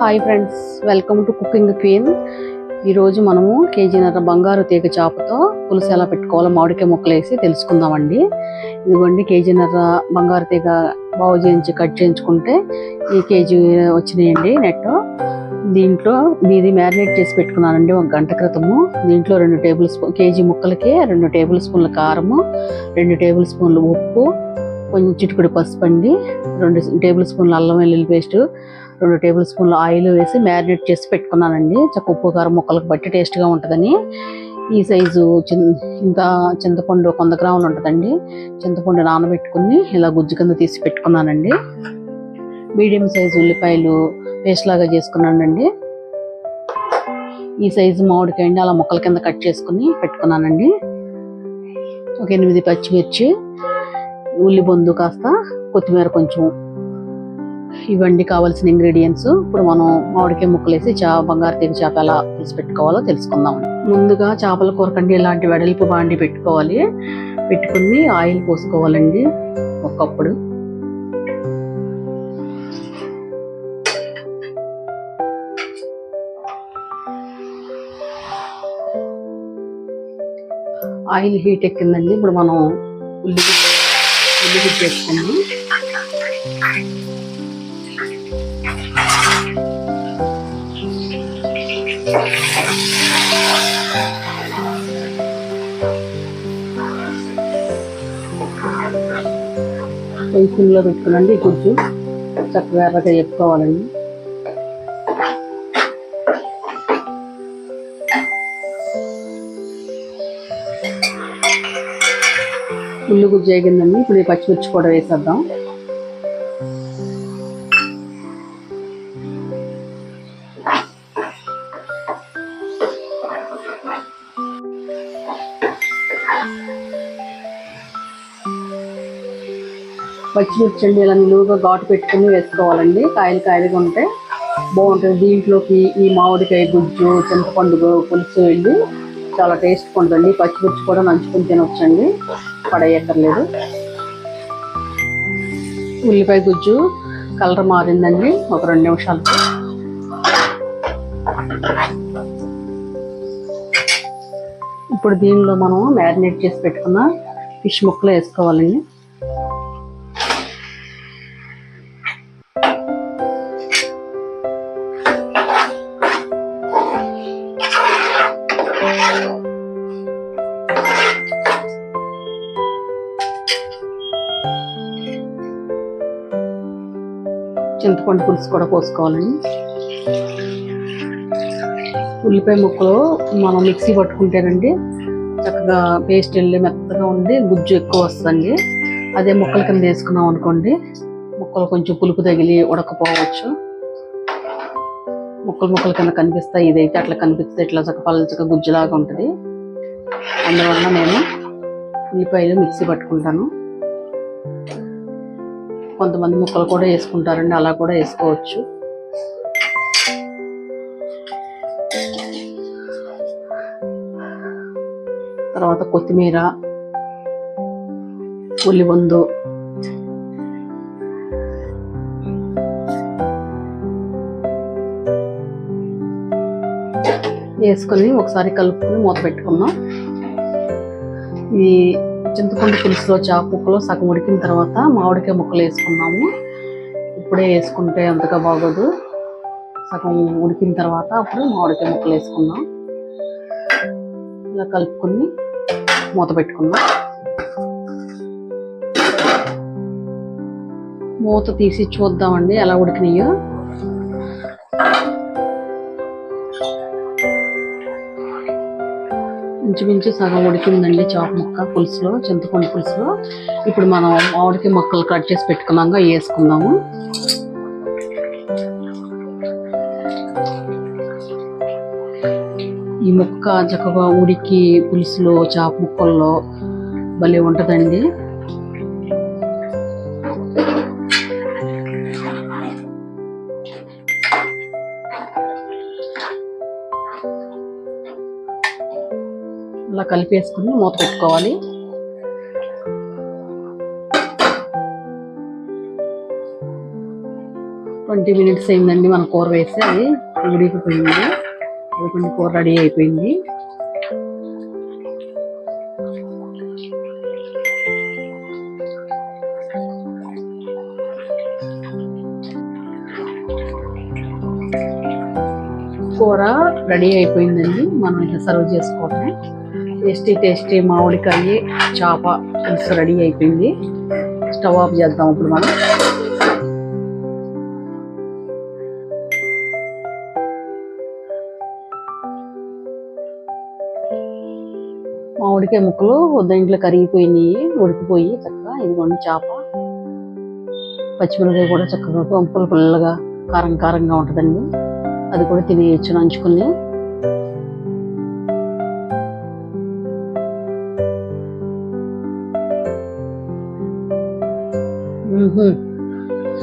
Hi friends welcome to cooking queen. ఈరోజు మనము కేజీన్నర బంగారు తీగ చాపతో పులుసు ఎలా పెట్టుకోవాలో మామిడికాయ ముక్కలు వేసి తెలుసుకుందామండి. ఇదిగోండి కేజీన్నర బంగారు తీగ బాగు చేయించి కట్ చేయించుకుంటే ఈ కేజీ వచ్చినాయండి నెట్. దీంట్లో ఇది మ్యారినేట్ చేసి పెట్టుకున్నానండి ఒక గంట క్రితము. దీంట్లో రెండు టేబుల్ స్పూన్ కేజీ ముక్కలకి రెండు టేబుల్ స్పూన్ల కారము రెండు టేబుల్ స్పూన్లు ఉప్పు కొంచెం చిటికుడు పసుపు అండి రెండు టేబుల్ స్పూన్ల అల్లం వెల్లుల్లి పేస్ట్ రెండు టేబుల్ స్పూన్ల ఆయిల్ వేసి మ్యారినేట్ చేసి పెట్టుకున్నానండి. చక్క ఉప్పు కారం ముక్కలకు బట్టి టేస్ట్గా ఉంటుందని. ఈ సైజు ఇంత చింతపండు కొంద వంద గ్రాములు ఉంటుందండి. చింతపండు నానబెట్టుకుని ఇలా గుజ్జు కింద తీసి పెట్టుకున్నానండి. మీడియం సైజు ఉల్లిపాయలు పేస్ట్ లాగా చేసుకున్నానండి. ఈ సైజు మామిడికాయ అండి అలా ముక్కల కింద కట్ చేసుకుని పెట్టుకున్నానండి. ఒక ఎనిమిది పచ్చిమిర్చి ఉల్లిబొందు కాస్త కొత్తిమీర కొంచెం ఇవండి కావాల్సిన ఇంగ్రీడియంట్స్ ఇప్పుడు మనం మామిడికాయ ముక్కలు వేసి చా బంగారు తీగ చేప ఎలా పులుసు పెట్టుకోవాలో తెలుసుకుందాం. ముందుగా చేపల కూరకండి ఇలాంటి వెడల్పు బాండి పెట్టుకోవాలి. పెట్టుకుని ఆయిల్ పోసుకోవాలండి ఒకప్పుడు. ఆయిల్ హీట్ ఎక్కిందండి. ఇప్పుడు మనం ఉల్లి ఉల్లిగుడ్డ వేసుకుందాం కొంచెం పెట్టుకునండి కొంచెం చక్కగా ఎర్రగా చెప్పుకోవాలండి. ఉల్లి గుజ్జు వేగిందండి ఇప్పుడు ఈ పచ్చిమిర్చి కూడా వేసేద్దాం. పచ్చిమిర్చి ఇలా నిలువుగా ఘాటు పెట్టుకుని వేసుకోవాలండి. కాయలు కాయలుగా ఉంటే బాగుంటుంది. దీంట్లోకి ఈ మామిడికాయ గుజ్జు చింతపండు పులుసు వెళ్ళి చాలా టేస్ట్ ఉంటుంది పచ్చిమిర్చి కూడా నంచుకుని తినొచ్చండి. పడేయక్కర్లేదు. ఉల్లిపాయ గుజ్జు కలర్ మారిందండి. ఒక రెండు నిమిషాలకు. ఇప్పుడు దీనిలో మనం మ్యారినేట్ చేసి పెట్టుకున్న ఫిష్ ముక్కలు వేసుకోవాలండి. చింతపండు పులుసు కూడా కోసుకోవాలండి ఉల్లిపాయ ముక్కలు మనం మిక్సీ పట్టుకుంటేనండి చక్కగా పేస్ట్ వెళ్ళి మెత్తగా ఉండి గుజ్జు ఎక్కువ వస్తుంది అదే ముక్కల కింద వేసుకున్నాం అనుకోండి ముక్కలు కొంచెం పులుపు తగిలి ఉడకపోవచ్చు. ముక్కలు ముక్కలు కింద కనిపిస్తాయి. ఇదైతే అట్లా కనిపిస్తే ఇట్లా చక్క పలచక గుజ్జులాగా ఉంటుంది. అందువల్ల నేను ఉల్లిపాయలు మిక్సీ పట్టుకుంటాను. కొంతమంది ముక్కలు కూడా వేసుకుంటారండి. అలా కూడా వేసుకోవచ్చు. తర్వాత కొత్తిమీర ఉల్లివందు వేసుకొని ఒకసారి కలుపుకొని మూత పెట్టుకుందాం. ఈ చింతపండు పులుసులో చేప ముక్కలు సగం ఉడికిన తర్వాత మామిడికాయ ముక్కలు వేసుకున్నాము. ఇప్పుడే వేసుకుంటే అంతగా బాగోదు. సగం ఉడికిన తర్వాత అప్పుడు మామిడికాయ ముక్కలు వేసుకుందాం. ఇలా కలుపుకొని మూత పెట్టుకుందాం. మూత తీసి చూద్దామండి ఎలా ఉడికినాయో. ఇంచుమించు సగం ఉడికిందండి చాప ముక్క పులుసులో చింతపండు పులుసులో. ఇప్పుడు మనం మామిడికాయ ముక్కలు కట్ చేసి పెట్టుకున్నాక అవి వేసుకుందాము. ఈ ముక్క చక్కగా ఉడికి పులుసులో చాప ముక్కల్లో భలే ఉంటుందండి. ఇలా కలిపేసుకుని మూత పెట్టుకోవాలి. ట్వంటీ మినిట్స్ అయిందండి మన కూర వేసి అది ఉడికిపోయింది అది కూర రెడీ అయిపోయింది. కూర రెడీ అయిపోయిందండి. మనం ఇట్లా సర్వ్ చేసుకోవటమే. టేస్టీ టేస్టీ మామిడికాయ చేప పులుసు రెడీ అయిపోయింది. స్టవ్ ఆఫ్ చేద్దాం ఇప్పుడు మనం. మామిడికాయ ముక్కలు దీంట్లో కరిగిపోయినాయి ఉడికిపోయి చక్కగా ఇదిగోండి చేప. పచ్చిమిరపకాయ కూడా చక్కగా పంపులు పుల్లగా కారం కారంగా ఉంటుందండి. అది కూడా తినేయచ్చు నంచుకుని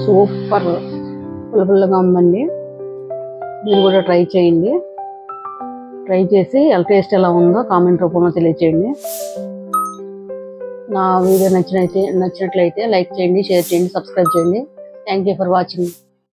సూపర్. పుల్లపుల్లగా ఉందండి. మీరు కూడా ట్రై చేయండి. ట్రై చేసి ఎలా టేస్ట్ ఎలా ఉందో కామెంట్ రూపంలో తెలియచేయండి. నా వీడియో నచ్చినైతే నచ్చినట్లయితే లైక్ చేయండి షేర్ చేయండి సబ్స్క్రైబ్ చేయండి. Thank you for watching